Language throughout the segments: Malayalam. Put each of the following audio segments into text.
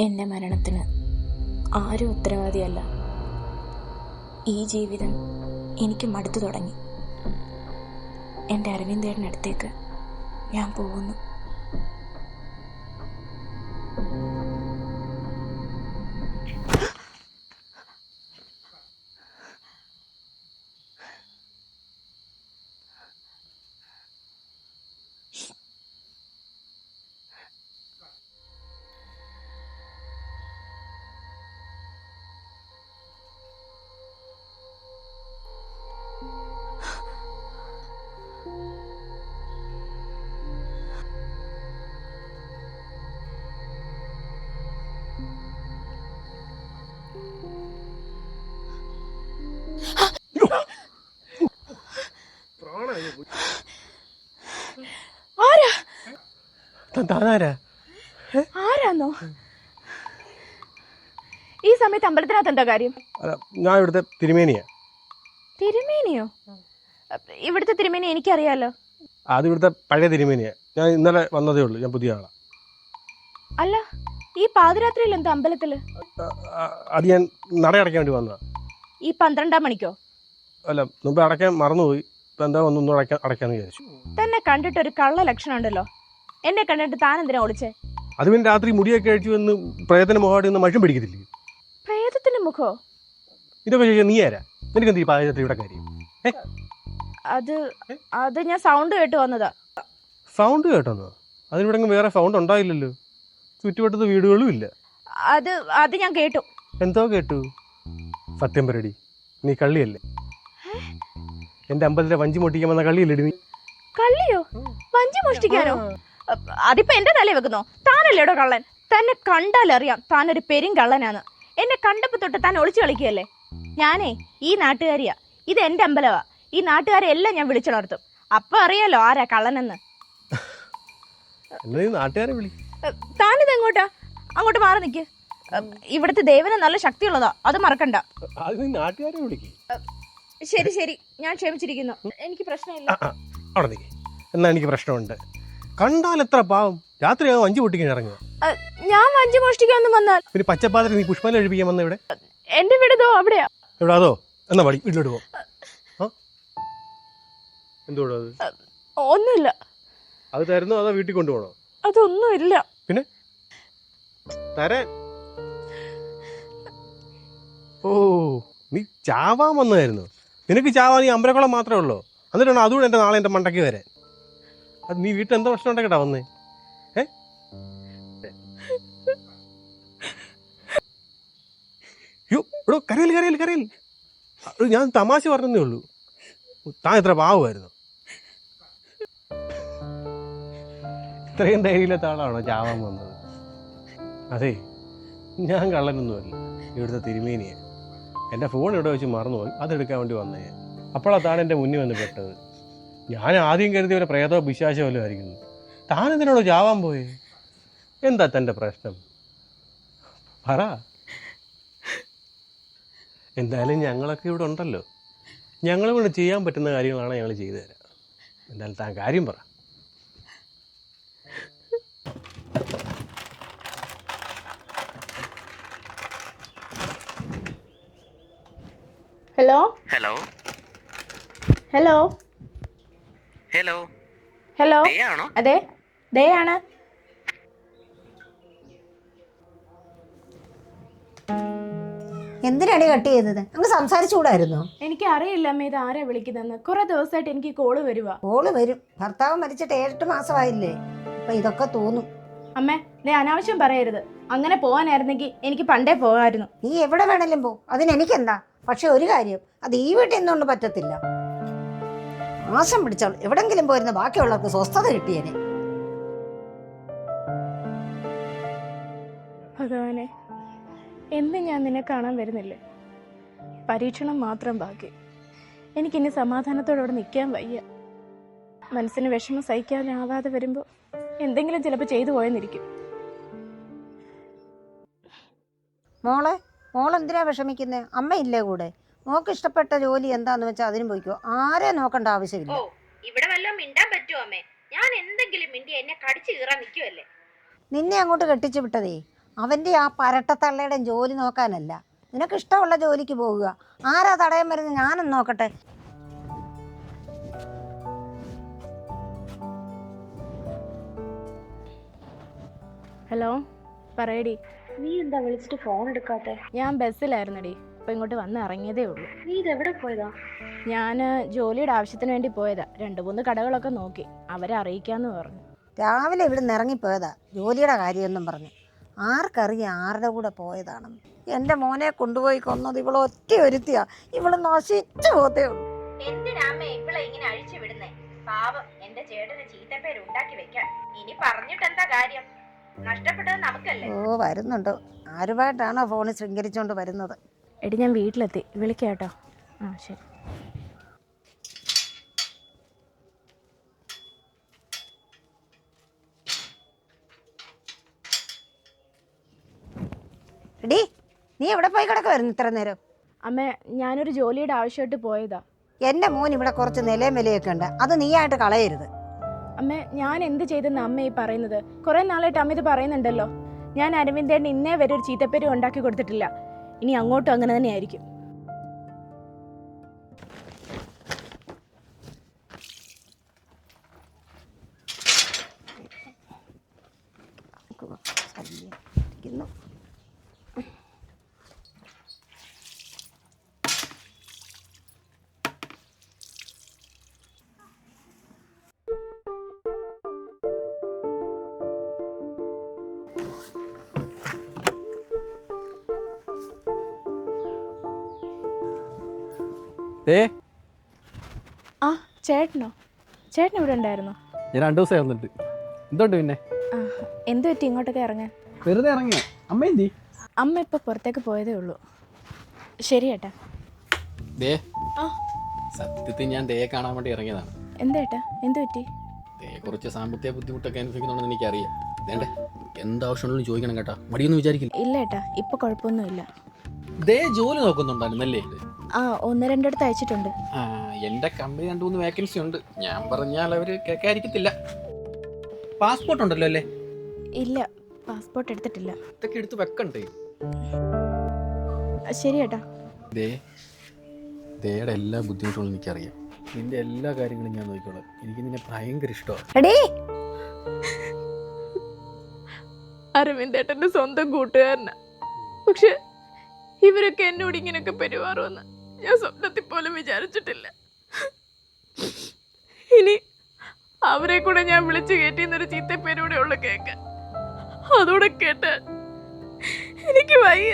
എന്റെ മരണത്തിന് ആരും ഉത്തരവാദിയല്ല. ഈ ജീവിതം എനിക്ക് മടുത്തു തുടങ്ങി. എന്റെ അരവിന്ദേട്ടനടുത്തേക്ക് ഞാൻ പോകുന്നു. താനാരാ ആരാന്നോ? ഈ സമയത്ത് അമ്പലത്തിനകത്ത് എന്താ കാര്യം? ഞാൻ ഇവിടുത്തെ തിരുമേനിയാ. തിരുമേനിയോ? ഇവിടുത്തെ തിരുമേനി എനിക്കറിയാലോ. അത് ഇവിടുത്തെ പഴയ തിരുമേനിയാ. ഞാൻ ഇന്നലെ വന്നതേ ഉള്ളൂ. ഞാൻ പുതിയ ആളാ. അല്ല ഈ പാതിരാത്രിയിൽ എന്താ അമ്പലത്തിൽ? അത് ഞാൻ നട അടയ്ക്കാൻ വേണ്ടി വന്നതാ. ഈ പന്ത്രണ്ടാം മണിക്കോ? അല്ല മുമ്പ് അടയ്ക്കാൻ മറന്നുപോയി. ഇപ്പം എന്താ ഒന്നും അടയ്ക്കാൻ അടയ്ക്കാന്ന് വിചാരിച്ചു. തന്നെ കണ്ടിട്ട് ഒരു കള്ള ലക്ഷണം ഉണ്ടല്ലോ എന്നെ കണ്ടിട്ട് താൻ എന്തിനാ ഒളിച്ചേ അത് പിന്നെ രാത്രി മുടിയൊക്കെ അഴിച്ചു എന്ന് പ്രേതന മുഖമായിട്ട് നിന്ന് മഴ പിടിക്കത്തില്ലേ? പ്രേതത്തിന്റെ മുഖോ? ഇതൊക്കെ ചോദിച്ചാൽ നീ ആരാ? നിനക്ക് എന്ത് ഈ പാചകത്തിയുടെ കാര്യം? അത് അത് ഞാൻ സൗണ്ട് കേട്ട് വന്നതാ. സൗണ്ട് കേട്ടോന്നോ? അതിനിവിടെ വേറെ സൗണ്ട് ഉണ്ടായില്ലല്ലോ. ചുറ്റുവട്ടത്ത് വീടുകളും ഇല്ല. അത് അത് ഞാൻ കേട്ടു. എന്തോ കേട്ടു? സത്യം പറയടി നീ കള്ളിയല്ലേ? എന്റെ അമ്പലത്തിലെ വഞ്ചി മുട്ടിക്കാൻ വന്ന കള്ളിയല്ലേ നീ? കള്ളിയോ? വഞ്ചി മോഷ്ടിക്കാനോ? അതിപ്പോ എന്റെ തലേ വെക്കുന്നോ? താനല്ലേടോ കള്ളൻ? തന്നെ കണ്ടാലറിയാം താനൊരു പെരും കള്ളനാണ് എന്നെ കണ്ടപ്പോ തൊട്ട് താൻ ഒളിച്ചു കളിക്കുകയല്ലേ? ഞാനേ ഈ നാട്ടുകാരിയാ. ഇത് എന്റെ അമ്പലവാ. ഈ നാട്ടുകാരെ എല്ലാം ഞാൻ വിളിച്ചുണർത്തും അപ്പൊ അറിയാലോ ആരാ കള്ളനെന്ന്. താനിത് എങ്ങോട്ടാ? അങ്ങോട്ട് മാറി നിക്ക്. ഇവിടുത്തെ ദേവന് നല്ല ശക്തിയുള്ളതാ. അത് മറക്കണ്ട. ശരി ശരി. ഞാൻ ക്ഷമിച്ചിരിക്കുന്നു. എനിക്ക് പ്രശ്നമില്ല. എന്നാ എനിക്ക് പ്രശ്നമുണ്ട്. കണ്ടാൽ എത്ര പാവം? രാത്രിയാകും വഞ്ചി പൊട്ടിക്കാൻ ഇറങ്ങുക. ഞാൻ വഞ്ചി മോഷ്ടിക്കാന്ന് വന്നാൽ? പിന്നെ പച്ചപ്പാതിരി നീ പുഷ്പല എഴുപ്പിക്കാൻ വന്ന ഇവിടെ? എന്റെ വീട് ഇതോ അവിടെയാ? എവിടെ അതോ? എന്നാ പടി വീട്ടിലോട്ട് പോ. എന്തുകൊണ്ടോ അത്? ഒന്നുമില്ല. അത് തരുന്നോ അതോ വീട്ടിൽ കൊണ്ടുപോകണോ? അതൊന്നുമില്ല. പിന്നെ? തരാൻ. ഓ നീ ചാവാൻ വന്നതായിരുന്നു. നിനക്ക് ചാവാൻ നീ അമ്പലക്കുളം മാത്രമേ ഉള്ളൂ? എന്നിട്ടാണ് അതുകൂടെ എന്റെ നാളെ എന്റെ മണ്ടയ്ക്ക് വരാൻ അത് നീ വീട്ടിൽ എന്താ പ്രശ്നം ഉണ്ടാക്കട്ടാ വന്നേ? ഏ? യോ എടോ കരയിൽ കരയിൽ കരയിൽ ഞാൻ തമാശ പറഞ്ഞതേ ഉള്ളൂ. താൻ എത്ര പാവമായിരുന്നു. ഇത്രയും ധൈര്യമില്ലാത്ത ആളാണോ ചാവാൻ വന്നത്? അതെ ഞാൻ കള്ളനൊന്നുമല്ല. ഇവിടുത്തെ തിരുമേനിയെ. എന്റെ ഫോൺ ഇവിടെ വെച്ച് മറന്നുപോയി. അതെടുക്കാൻ വേണ്ടി വന്നേ. അപ്പോഴാണ് താൻ എന്റെ മുന്നിൽ വന്ന് പെട്ടത്. ഞാൻ ആദ്യം കരുതി ഒരു പ്രേതോ വിശ്വാസോ വല്ലതും ആയിരിക്കുന്നു. താൻ എന്തിനോട് ചാവാൻ പോയേ? എന്താ തന്റെ പ്രശ്നം? പറ. എന്തായാലും ഞങ്ങളൊക്കെ ഇവിടെ ഉണ്ടല്ലോ. ഞങ്ങൾ കൊണ്ട് ചെയ്യാൻ പറ്റുന്ന കാര്യങ്ങളാണ് ഞങ്ങൾ ചെയ്തു തരാം. എന്തായാലും താൻ കാര്യം പറ. Hello? Hello? Hello? Hello hello അതെ. ദയാണ് ആണ്. എന്തിനാണ് കട്ട് ചെയ്തത്? അങ്ങ് സംസാരിച്ചുകൂടായിരുന്നോ? എനിക്ക് അറിയില്ല അമ്മ ഇത് ആരാ വിളിക്കുന്നതെന്ന്. കുറെ ദിവസമായിട്ട് എനിക്ക് കോൾ വരുവാ. കോൾ വരും. ഭർത്താവ് മരിച്ചിട്ട് ഏഴെട്ട് മാസമായില്ലേ? അപ്പൊ ഇതൊക്കെ തോന്നും. അമ്മേ ദേ അനാവശ്യം പറയരുത്. അങ്ങനെ പോകാനായിരുന്നെങ്കിൽ എനിക്ക് പണ്ടേ പോകാമായിരുന്നു. നീ എവിടെ വേണേലും പോ. അതിനെനിക്കെന്താ? പക്ഷെ ഒരു കാര്യം അത് ഈ വീട്ടിൽ നിന്നുകൊണ്ട് പറ്റത്തില്ല. ആശം പിടിച്ചോൾ എവിടെങ്കിലും പോയിരുന്ന ബാക്കിയുള്ളവർക്ക് സ്വസ്ഥത കിട്ടിയേനെ. ഭഗവാനെ എന്നും ഞാൻ നിന്നെ കാണാൻ വരുന്നില്ലേ? പരീക്ഷണം മാത്രം ബാക്കി. എനിക്കിനി സമാധാനത്തോടെ അവിടെ നിൽക്കാൻ വയ്യ. മനസ്സിന് വിഷമം സഹിക്കാനാവാതെ വരുമ്പോൾ എന്തെങ്കിലും ചിലപ്പോൾ ചെയ്തു പോയെന്നിരിക്കും. മോളെ മോളെന്തിനാ വിഷമിക്കുന്നത് അമ്മയില്ലേ കൂടെ? മോക്ക് ഇഷ്ടപ്പെട്ട ജോലി എന്താന്ന് വെച്ചാൽ അതിനും പോയിക്കോ. ആരെ നോക്കേണ്ട ആവശ്യമില്ല. ഇവിടെ വല്ലതും മിണ്ടാൻ പറ്റുമോ അമ്മേ? ഞാൻ എന്തെങ്കിലും മിണ്ടി എന്നെ കടിച്ചു കീറാൻ നിൽക്കുമല്ലേ നിന്നെ അങ്ങോട്ട് കെട്ടിച്ചു വിട്ടതേ. അവന്റെ ആ പരട്ടത്തള്ളയുടെ ജോലി നോക്കാനല്ല. നിനക്ക് ഇഷ്ടമുള്ള ജോലിക്ക് പോവുക. ആരാ തടയാൻ വരുന്നത് ഞാനും നോക്കട്ടെ. ഹലോ പറയടി. നീ എന്താ വിളിച്ചിട്ട് ഫോൺ എടുക്കാത്തെ? ഞാൻ ബസ്സിലായിരുന്നടി. ഇപ്പൊ ഇങ്ങോട്ട് വന്ന് ഇറങ്ങിയതേ ഉള്ളൂ. നീ ഇതെവിടെ പോയതാ? ഞാൻ ജോലിയുടെ ആവശ്യത്തിന് വേണ്ടി പോയതാ. രണ്ട് മൂന്ന് കടകളൊക്കെ നോക്കി. അവരെ അറിയിക്കാന്ന് പറഞ്ഞു. രാവിലെ ഇവിടെ നിന്ന് ഇറങ്ങിപ്പോയതാ. ജോലിയുടെ കാര്യമൊന്നും പറഞ്ഞു. ആർക്കറിയാം ആരുടെ കൂടെ പോയതാണെന്ന്. എന്റെ മോനെ കൊണ്ടുപോയി കൊന്നത് ഇവളെ ഒറ്റ ഒരുത്തിയാ. ഇവൾ നശിച്ചു പോത്തേ ഉള്ളൂ. എന്തിനാമ്മേ ഇവളെ ഇങ്ങനെ അഴിച്ചു വിടുന്നേ? പാവം എന്റെ ചേട്ടന് ചീത്തപ്പേര് ഉണ്ടാക്കി വെക്കാൻ. ഇനി പറഞ്ഞിട്ട് എന്താ കാര്യം? നഷ്ടപ്പെട്ടത് നമുക്കല്ലേ? ഓ വരുന്നുണ്ട്. ആരുമായിട്ടാണോ ഫോണിൽ ശൃംഗരിച്ചുകൊണ്ട് വരുന്നത്? എടി ഞാൻ വീട്ടിലെത്തി. വിളിക്കാം കേട്ടോ. ആ ശരി. എടി നീ എവിടെ പോയി കിടക്കുമായിരുന്നു ഇത്ര നേരം? അമ്മ ഞാനൊരു ജോലിയുടെ ആവശ്യമായിട്ട് പോയതാ. എന്റെ മോൻ ഇവിടെ കുറച്ച് നിലയും വിലയൊക്കെ ഉണ്ട്. അത് നീയായിട്ട് കളയരുത്. അമ്മ ഞാൻ എന്ത് ചെയ്തെന്ന് അമ്മ ഈ പറയുന്നത്? കുറെ നാളായിട്ട് അമ്മ ഇത് പറയുന്നുണ്ടല്ലോ. ഞാൻ അരവിന്ദേട്ടൻ ഇന്നേ വരെ ഒരു ചീത്തപ്പേരും ഉണ്ടാക്കി കൊടുത്തിട്ടില്ല. ഇനി അങ്ങോട്ടും അങ്ങനെ തന്നെയായിരിക്കും ഇരിക്കുന്നു. ഏ ആ ചേട്ടനോ? ചേട്ടൻ ഇവിടെ ഉണ്ടായിരുന്നോ? ഞാൻ രണ്ടു ദിവസം വന്നിട്ട്. എന്തുണ്ട് പിന്നെ? ആ എന്ത് പറ്റി ഇങ്ങോട്ടൊക്കെ ഇറങ്ങാൻ? വെറുതെ ഇറങ്ങിയ? അമ്മ എന്തി അമ്മ ഇപ്പൊ പുറത്തേക്ക് പോയതേ ഉള്ളൂ. ശരി ഏട്ടാ. ദേ ആ. സത്യത്തിൽ ഞാൻ ദേ കാണാൻ വേണ്ടി ഇറങ്ങിയതാണ്. എന്തേട്ടാ എന്ത് പറ്റി? ദയെ കുറച്ച് സാമ്പത്തിക ബുദ്ധിമുട്ടൊക്കെ അനുഭവിക്കുന്നുണ്ടെന്ന് എനിക്കറിയാം. വേണ്ടേ? എന്താവശ്യമുണ്ടെങ്കിലും ചോദിക്കണം കേട്ടാ. മടിയൊന്നും വിചാരിക്കില്ല. ഇല്ല ഏട്ടാ ഇപ്പൊ കുഴപ്പമൊന്നുമില്ല. ദേ ജോലി നോക്കുന്നുണ്ടായിരുന്നല്ലേ? ആ ഒന്ന് രണ്ടിടത്ത് അയച്ചിട്ടുണ്ട്. ആ എന്റെ കമ്പനി രണ്ട് മൂന്ന് വേക്കൻസി ഉണ്ട്. ഞാൻ പറഞ്ഞാൽ അവർ കേൾക്കാതിരിക്കത്തില്ല പാസ്പോർട്ട് ഉണ്ടല്ലോ അല്ലേ? ഇല്ല പാസ്പോർട്ട് എടുത്തിട്ടില്ല. ഇതൊക്കെ എടുത്ത് വെക്കണ്ടേ? ശരി ഏട്ടാ. ദേ ദയുടെ എല്ലാ ബുദ്ധിമുട്ടുകളും എനിക്കറിയാം. നിന്റെ എല്ലാ കാര്യങ്ങളും ഞാൻ നോക്കിക്കോളാം. എനിക്ക് നിന്നെ ഭയങ്കര ഇഷ്ടമാണ് എടീ! അരവിന്ദേട്ടന്റെ സ്വന്തം കൂട്ടുകാരനാ. പക്ഷെ ഇവരൊക്കെ എന്നോട് ഇങ്ങനെയൊക്കെ പെരുമാറുമെന്ന്. ഞാൻ സ്വപ്നത്തിൽ പോലും വിചാരിച്ചിട്ടില്ല. ഇനി അവരെ കൂടെ ഞാൻ വിളിച്ചു കയറ്റിന്നൊരു ചീത്തപ്പേരൂടെ ഉള്ള കേക്ക്. അതോടെ കേട്ട് എനിക്ക് വയ്യ.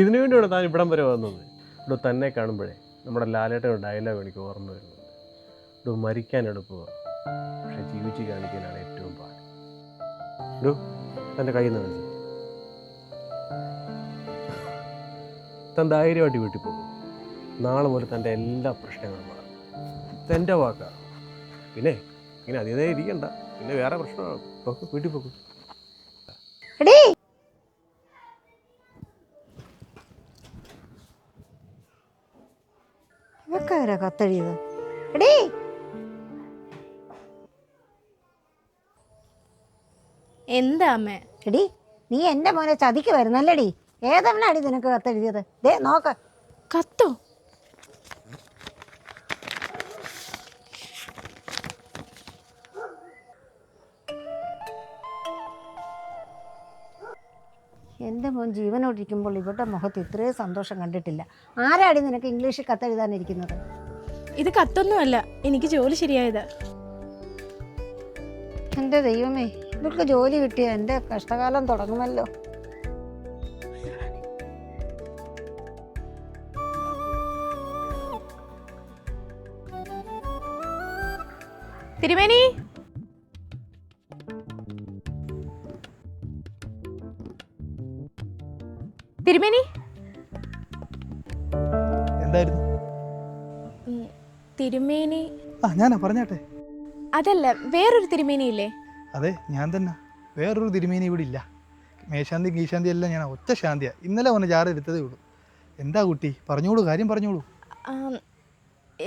ഇതിനു വേണ്ടിയാണ് താൻ ഇവിടം വരെ വന്നത്? ഇവിടെ തന്നെ കാണുമ്പോഴേ നമ്മുടെ ലാലേട്ടയുടെ ഡയലോഗ് എനിക്ക് ഓർമ്മ വരുന്നുണ്ട്. ഇവിടെ മരിക്കാൻ എളുപ്പമാണ് പക്ഷെ ജീവിച്ച് കാണിക്കാനാണ് ഏറ്റവും പാട്. തന്റെ കയ്യിൽ നിന്ന് താൻ ധൈര്യമായിട്ട് വീട്ടിൽ പോകും. നാളെ മുതൽ തന്റെ എല്ലാ പ്രശ്നങ്ങളും മാറും. തന്റെ വാക്കാണ് പിന്നെ ഇങ്ങനെ അതിഥേ ഇരിക്കണ്ട. പിന്നെ വേറെ പ്രശ്നമാണ്. പോക്കും വീട്ടിൽ പോകും എടീ. ഇവക്കാരാ കത്തഴിയത് എടീ. എന്താ അമ്മേ? എടി നീ എന്റെ മോനെ ചതിക്ക് വരുന്നല്ലേടി. ഏതെണ്ണാടി നിനക്ക് കത്തെഴുതിയത്? ദേ നോക്ക്. കത്തോ? എന്റെ മോൻ ജീവനോടിരിക്കുമ്പോൾ ഇവരുടെ മുഖത്ത് ഇത്രയും സന്തോഷം കണ്ടിട്ടില്ല. ആരാടി നിനക്ക് ഇംഗ്ലീഷിൽ കത്തെഴുതാനിരിക്കുന്നത്? ഇത് കത്തൊന്നുമല്ല എനിക്ക് ജോലി ശരിയായതാ. എന്റെ ദൈവമേ ഇവർക്ക് ജോലി കിട്ടിയ എന്റെ കഷ്ടകാലം തുടങ്ങുമല്ലോ. തിരുമേനി? തിരുമേനി? എന്തായിരുന്നു? തിരുമേനി. ആ ഞാനാ പറഞ്ഞാട്ടെ. അതല്ല വേറൊരു തിരുമേനി ഇല്ലേ? അതെ ഞാൻ തന്നെ. വേറൊരു തിരുമേനി ഇവിടെ ഇല്ല. മേശാന്തി ഗീശാന്തി എല്ലാം ഞാൻ ഒറ്റ ശാന്തിയാ. ഇന്നലെ ഒന്ന് ജാറ എടുത്തതേ ഉള്ളൂ. എന്താ കുട്ടി? പറഞ്ഞോളൂ കാര്യം പറഞ്ഞോളൂ.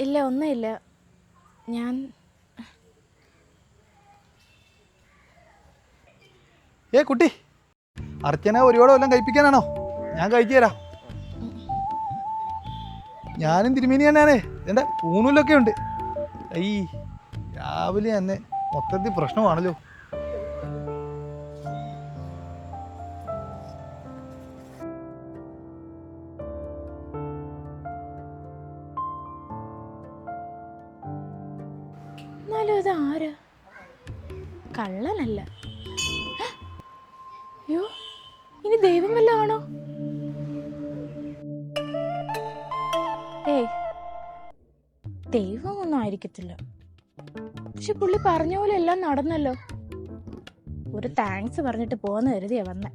ഇല്ല ഒന്നുമില്ല ഞാൻ ഏ കുട്ടി. അർച്ചന ഒരുപാട് വല്ലതും കഴിപ്പിക്കാനാണോ? ഞാൻ കഴിച്ചു തരാം ഞാനും തിരുമേനി തന്നെയാണേ എന്റെ ഊണൂലൊക്കെ ഉണ്ട്. ഈ രാവിലെ തന്നെ മൊത്തത്തിൽ പ്രശ്നമാണല്ലോ. ആണോ ഏയ് ദൈവം ഒന്നും ആയിരിക്കത്തില്ല. പക്ഷെ പുള്ളി പറഞ്ഞ പോലെ എല്ലാം നടന്നല്ലോ. ഒരു താങ്ക്സ് പറഞ്ഞിട്ട് പോന്ന് കരുതിയാ വന്നെ.